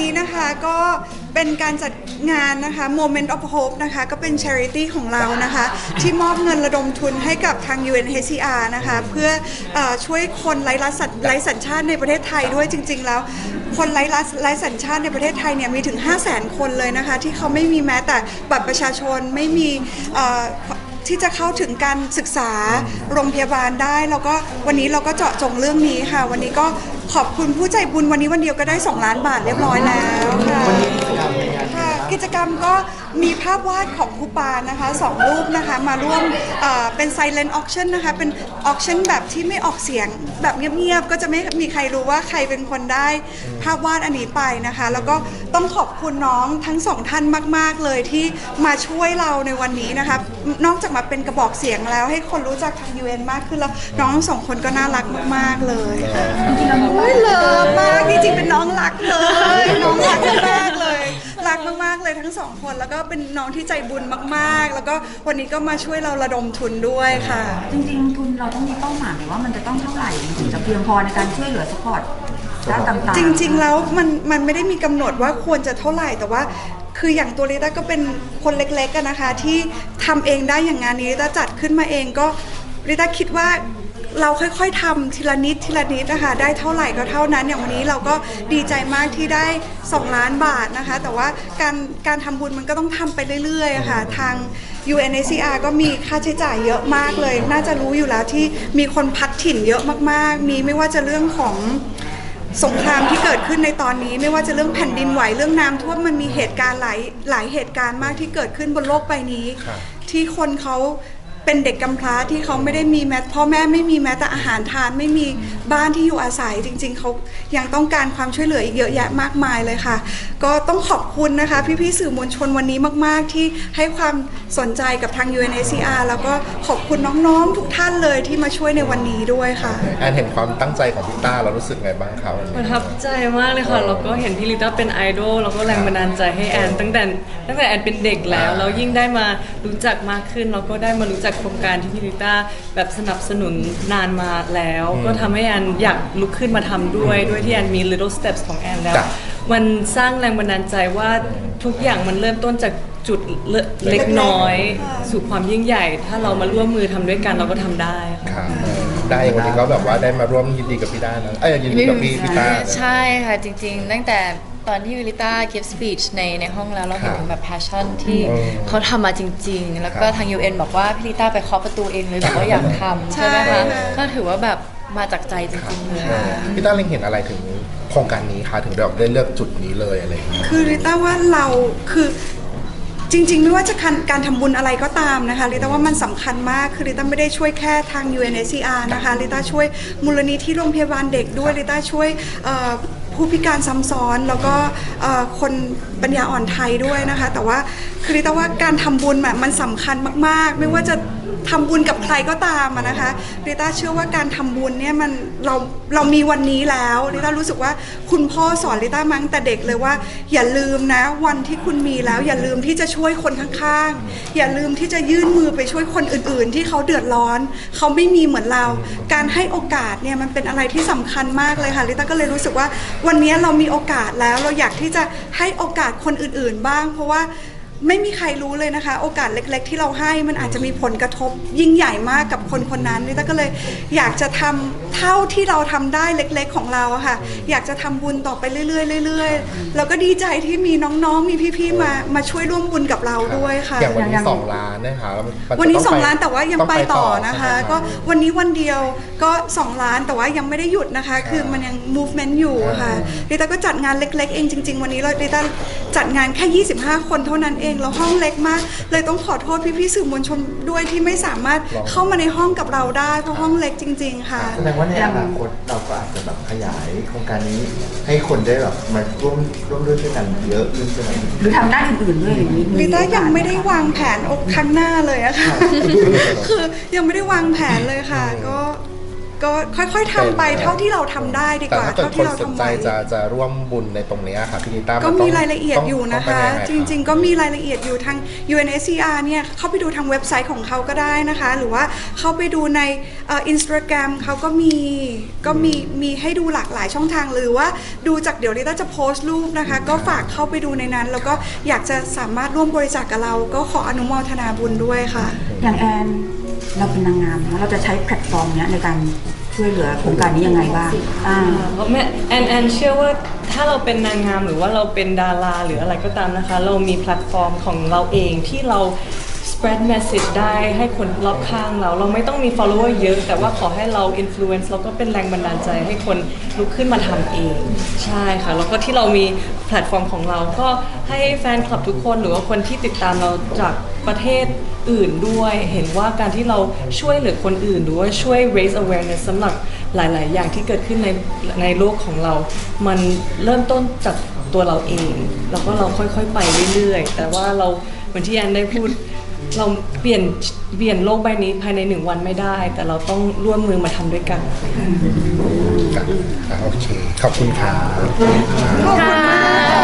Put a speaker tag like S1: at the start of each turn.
S1: นี้นะคะก็เป็นการจัดงานนะคะ Moment of Hope นะคะก็เป็น charity ของเรานะคะ ที่มอบเงินระดมทุนให้กับทาง UNHCR นะคะเพื่อเออช่วยคนไร้รัฐสัญไร้สัญชาติในประเทศไทยด้วยจริง ๆ แล้ว คนไร้รัฐไร้สัญชาติในประเทศไทยเนี่ยมีถึง 5 0 0 0 0 0 คนเลยนะคะที่เขาไม่มีแม้แต่บัตรประชาชนไม่มีเอ่อ ที่จะเข้าถึงการศึกษาโรงพยาบาลได้ แล้วก็วันนี้เราก็เจาะจงเรื่องนี้ค่ะ วันนี้ก็ ขอบคุณผู้ใจบุญวันนี้วันเดียวก็ได้ 2 ล้านบาทเรียบร้อยแล้วค่ะ จกรรมก็มีภาพวาดของครูปานนะคะสองรูปนะคะมาร่วมเอ่อเป็น silent auction นะคะเป็น auction แบบที่ไม่ออกเสียงแบบเงียบๆ ก็จะไม่มีใครรู้ว่าใครเป็นคนได้ภาพวาดอันนี้ไปนะคะ แล้วก็ต้องขอบคุณน้องทั้งสองท่านมาก ๆ เลยที่มาช่วยเราในวันนี้นะคะนอกจากมาเป็นกระบอกเสียงแล้ว ให้คนรู้จักทาง UN มากขึ้นแล้วน้องทั้งสองคนก็น่ารักมาก ๆ เลยค่ะโอ้ยเลิฟมากจริงๆเป็นน้องรักเลย น้องรักมากๆเลย รักมากๆเลยทั้งสองคนแล้วก็เป็นน้องที่ใจบุญมากๆ แล้วก็วันนี้ก็มาช่วยเราระดมทุนด้วยค่ะ
S2: จริงๆ ทุนเราต้องมีเป้าหมายว่ามันจะต้องเท่าไหร่ถึงจะเพียงพอในการช่วยเหลือสปอร์ตด้านต่างๆ
S1: จริง ๆ แล้วมันมันไม่ได้มีกำหนดว่าควรจะเท่าไหร่แต่ว่าคืออย่างตัวลิต้าก็เป็นคนเล็กๆกันนะคะ ที่ทำเองได้อย่างงานนี้ลิต้าจัดขึ้นมาเองก็ลิต้าคิดว่า เราค่อยๆทำทีละนิดทีละนิดนะคะได้เท่าไหร่ก็เท่านั้นอย่างวันนี้เราก็ดีใจมากที่ได้ 2 ล้านบาทนะคะ แต่ว่าการการทำบุญมันก็ต้องทำไปเรื่อยๆอะค่ะทาง UNHCR ก็มีค่าใช้จ่ายเยอะมากเลย น่าจะรู้อยู่แล้วที่มีคนพัดถิ่นเยอะมากๆ มีไม่ว่าจะเรื่องของสงครามที่เกิดขึ้นในตอนนี้ไม่ว่าจะเรื่องแผ่นดินไหวเรื่องน้ำท่วมมันมีเหตุการณ์หลายหลายเหตุการณ์มากที่เกิดขึ้นบนโลกใบนี้
S3: ครับ
S1: ที่คนเขา เป็นเด็กกำพร้าที่เขาไม่ได้มีแม้พ่อแม่ไม่มีแม้แต่อาหารทานไม่มีบ้านที่อยู่อาศัยจริง ๆเขายังต้องการความช่วยเหลืออีกเยอะแยะมากมายเลยค่ะ ก็ต้องขอบคุณนะคะ พี่ๆสื่อมวลชนวันนี้มาก ๆ ที่ให้ความสนใจกับทาง UNHCR แล้วก็ขอบคุณน้องๆทุกท่านเลยที่มาช่วยในวันนี้ด้วยค่ะ
S3: แอนเห็นความตั้งใจของพี่ต้าเรารู้สึกไงบ้างครับ
S4: ประทับใจมากเลยค่ะแล้วก็เห็นพี่ลิต้าเป็นไอดอลแล้วก็แรงบันดาลใจให้แอนตั้งแต่ตั้งแต่แอนเป็นเด็กแล้ว
S3: อ่า
S4: แล้วยิ่งได้มารู้จักมากขึ้นแล้วก็ได้มารู้จักโครงการที่พี่ลิต้าแบบสนับสนุนนานมาแล้ว ก็ทำให้แอนอยากลุกขึ้นมาทำด้วย ด้วยที่แอนมี little steps ของแอนแล้ว
S3: จ้ะ
S4: มันสร้างแรงบันดาลใจว่าทุกอย่างมันเริ่มต้นจากจุดเล็กเล็กน้อย
S1: ค่ะ
S4: สู่ความยิ่งใหญ่ ถ้าเรามาร่วมมือทำด้วยกันเราก็ทำได้ค่ะ
S3: ครับได้วันนี้ก็แบบว่าได้มาร่วมยินดีกับพี่ด้านะเอ้ยยินดีกับพี่พี่ต้านะ
S5: ใช่ค่ะจริงๆ ตั้งแต่ ตอนที่วิลิต้า give speech ในในห้องแล้วเราเห็นถึงแบบ passion ที่
S3: เออ
S5: เขาทำมาจริง ๆ แล้วก็
S3: ครับ
S5: ทาง UN บอกว่าพี่ลิต้าไปเคาะประตูเองเลยบอกว่าอยากทำใช่ไหม
S1: ใช่
S5: คะ
S1: ค่ะ
S5: ก็ถือว่าแบบมาจากใจจริงๆเลย
S3: เออพี่ต้าเล็งเห็นอะไรถึงโครงการนี้คะถึงแบบได้เลือกจุดนี้เลยอะไรอย่างเงี้ย
S1: คือริต้าว่าเราคือจริงๆ ไม่ว่าจะการการทำบุญอะไรก็ตามนะคะริต้าว่ามันสำคัญมากคือริต้าไม่ได้ช่วยแค่ทาง UNHCR นะคะริต้าช่วยมูลนิธิโรงพยาบาลเด็กด้วยริต้าช่วยเอ่อ ผู้พิการซ้ำซ้อน แล้วก็คนปัญญาอ่อนไทยด้วยนะคะ แต่ว่าคือริต้าว่าการทำบุญแบบมันสำคัญมาก ๆ ไม่ว่าจะ ทำบุญกับใครก็ตามอะนะคะริต้าเชื่อว่าการทำบุญเนี่ยมันเราเรามีวันนี้แล้วริต้ารู้สึกว่าคุณพ่อสอนริต้ามาตั้งแต่เด็กเลยว่า อย่าลืมนะวันที่คุณมีแล้ว อย่าลืมที่จะช่วยคนข้างๆ อย่าลืมที่จะยื่นมือไปช่วยคนอื่นๆ ที่เขาเดือดร้อน เขาไม่มีเหมือนเรา การให้โอกาสเนี่ยมันเป็นอะไรที่สำคัญมากเลยค่ะริต้าก็เลยรู้สึกว่าวันนี้เรามีโอกาสแล้วเราอยากที่จะให้โอกาสคนอื่นๆ บ้าง เพราะว่า ไม่มีใครรู้เลยนะคะ โอกาสเล็ก ๆ ที่เราให้มันอาจจะมีผลกระทบยิ่งใหญ่มากกับคนคนนั้นนี่ต้าก็เลยอยากจะทำเท่าที่เราทำได้เล็ก ๆ ของเราอะค่ะ อยากจะทำบุญต่อไปเรื่อยๆเรื่อยๆแล้วก็ดีใจที่มีน้องๆมีพี่ๆมามาช่วยร่วมบุญกับเราด้วยค่ะ
S3: อย่างวัน
S2: อย่า
S3: นี้
S2: ง
S3: สองล้านนะคะมัจะ
S1: วันนี้
S3: ต้
S1: 2ล้านแต่ว่ายัง
S3: ต้
S1: ไปต่อนะคะ
S3: ใช่ไหม
S1: ก็วันนี้วันเดียวก็ 2 ล้านแต่ว่ายังไม่ได้หยุดนะคะ คือมันยัง movement อยู่ค่ะริต้าก็จัดงานเล็ก ๆ เองจริง ๆ วันนี้เราริต้าจัดงานแค่ 25 คนเท่านั้นเองแล้วห้องเล็กมาก เลยต้องขอโทษพี่ๆสื่อมวลชนด้วยที่ไม่สามารถเข้ามาในห้องกับเราได้เพราะห้องเล็กจริง ๆ ค่ะ
S6: แสดงว่าในอนาคตเราก็อาจจะแบบขยายโครงการนี้ให้คนได้แบบมาร่วมร่วมด้วยช่วยกันเยอะขึ้นใช่ไหม
S2: หรือทำด้านอื่นๆด้วยอย่างนี้
S1: ลิต้ายังไม่ได้วางแผนครั้งหน้าเลยอะค่ะ คือยังไม่ได้วางแผนเลยค่ะ ก็ ก็ค่อยๆทำไปเท่าที่เราทำได้ดี
S3: แต่
S1: กว่า
S3: ถ้าเกิด
S1: เท่า
S3: คน
S1: ที่เรา
S3: สน
S1: ทำ
S3: ใจ
S1: ไว้
S3: จะจะร่วมบุญในตรงเนี้ยค่ะพี่นิต้า
S1: ก็
S3: น
S1: มี
S3: ต้อง
S1: รายละเอียด
S3: ต้ง
S1: อยู่นะ
S3: ต้องเป็
S1: คะ
S3: ยังไจ
S1: ริง ๆ ก็มีรายละเอียดอยู่ทาง UNSCR เนี่ยเข้าไปดูทางเว็บไซต์ของเขาก็ได้นะคะ หรือว่าเข้าไปดูในอินสตาแกรมเขาก็มีก็มีมีให้ดูหลากหลายช่องทางหรือว่าดูจากเดี๋ยวลิต้าจะโพสต์รูปนะคะ ก็ฝากเข้าไปดูในนั้น แล้วก็อยากจะสามารถร่วมบริจาคกับเรา ก็ขออนุโมทนาบุญด้วยค่ะ
S2: อย่างแอน เราเป็นนางงามนะเราจะใช้แพลตฟอร์มเนี้ยในการช่วยเหลือโครงการนี้ยังไงบ้างอ่า
S4: เพราะแม่แอนแอนเชื่อว่าถ้าเราเป็นนางงามหรือว่าเราเป็นดาราหรืออะไรก็ตามนะคะ เรามีแพลตฟอร์มของเราเองที่เรา spread message ได้ให้คนรอบข้างเรา เราไม่ต้องมี follower เยอะ แต่ว่าขอให้เรา influence แล้วก็เป็นแรงบันดาลใจให้คนลุกขึ้นมาทำเอง ใช่ค่ะ แล้วก็ที่เรามีแพลตฟอร์มของเราก็ให้แฟนคลับทุกคนหรือว่าคนที่ติดตามเราจากประเทศอื่นด้วย เห็นว่าการที่เราช่วยเหลือคนอื่นหรือว่าช่วย raise awareness สำหรับหลาย ๆ อย่างที่เกิดขึ้นในในโลกของเรา มันเริ่มต้นจากตัวเราเอง แล้วก็เราค่อย ๆ ไปเรื่อย ๆ แต่ว่าเราเหมือนที่แอนได้พูด เราเปลี่ยนเปลี่ยนโลกใบนี้ภายในหนึ่งวันไม่ได้ แต่เราต้องร่วมมือมาทำด้วยกัน
S3: ค่ะอะโอเค ขอบคุณค่ะ
S1: ขอบคุณมาก